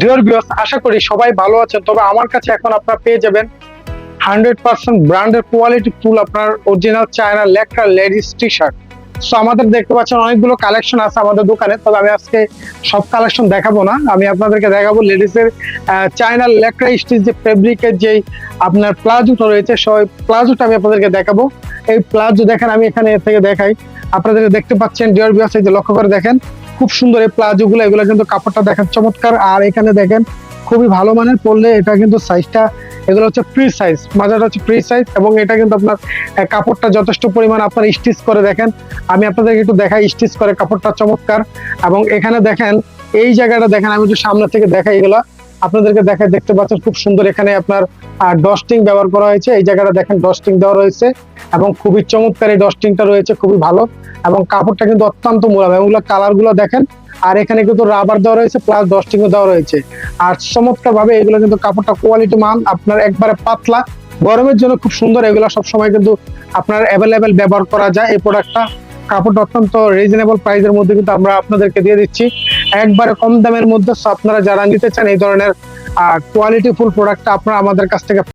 ডিওর বিয়স আশা করি সবাই ভালো আছেন। তবে আমার কাছে এখন আপনারা পেয়ে যাবেন হান্ড্রেড পার্সেন্ট ব্র্যান্ডের কোয়ালিটি ফুল আপনার অরিজিনাল চায়না লেখা লেডিস টি শার্ট সো আমাদের দেখতে পাচ্ছেন অনেকগুলো কালেকশন আছে আমাদের দোকানে, তবে আমি আজকে সব কালেকশন দেখাবো না। আমি আপনাদেরকে দেখাবো লেডিসের চায়না লেকড়া স্টিচ যে ফেব্রিকের যেই আপনার প্লাজোটা রয়েছে, সেই প্লাজোটা আমি আপনাদেরকে দেখাবো। এই প্লাজো দেখেন, আমি এখানে থেকে দেখাই। আপনাদের দেখতে পাচ্ছেন ডিওর বিয়াস এই যে লক্ষ্য করে দেখেন। খুব সুন্দর এই প্লাজো গুলো এগুলো কিন্তু কাপড়টা দেখেন চমৎকার। আর এখানে দেখেন, খুবই ভালো মানের পরলে এটা কিন্তু সাইজটা এগুলো হচ্ছে ফ্রি সাইজ মাজাটা হচ্ছে ফ্রি সাইজ এবং এটা কিন্তু আপনার কাপড়টা যথেষ্ট পরিমাণ আপনার স্টিচ করে দেখেন। আমি আপনাদেরকে একটু দেখাই স্টিচ করে কাপড়টা চমৎকার। এবং এখানে দেখেন, এই জায়গাটা দেখেন, আমি একটু সামনে থেকে দেখাই এগুলা। আপনাদেরকে দেখাই, দেখতে পাচ্ছেন খুব সুন্দর এখানে আপনার ডস্টিং ব্যবহার করা হয়েছে। এই জায়গাটা দেখেন ডস্টিং দেওয়া রয়েছে। এবং খুবই চমৎকার এই ডস্টিংটা রয়েছে, খুবই ভালো। এবং কাপড়টা কিন্তু অত্যন্ত মোলাম এবং কালারগুলো দেখেন, আর এখানে কিন্তু রাবার দেওয়া রয়েছে প্লাস ডস্টিংও দেওয়া রয়েছে। আর চমৎকার ভাবে এগুলো কিন্তু কাপড়টা কোয়ালিটি মান আপনার একবারে পাতলা। গরমের জন্য খুব সুন্দর, এগুলো সবসময় কিন্তু আপনার অ্যাভেলেবেল ব্যবহার করা যায়। এই প্রোডাক্টটা কাপড়টা অত্যন্ত রিজনেবল প্রাইসের মধ্যে কিন্তু আমরা আপনাদেরকে দিয়ে দিচ্ছি। একবারে কম দামের মধ্যে আপনারা যারা নিতে চান এই ধরনের কোয়ালিটি ফুল প্রোডাক্টটা আপনারা আমাদের কাছ থেকে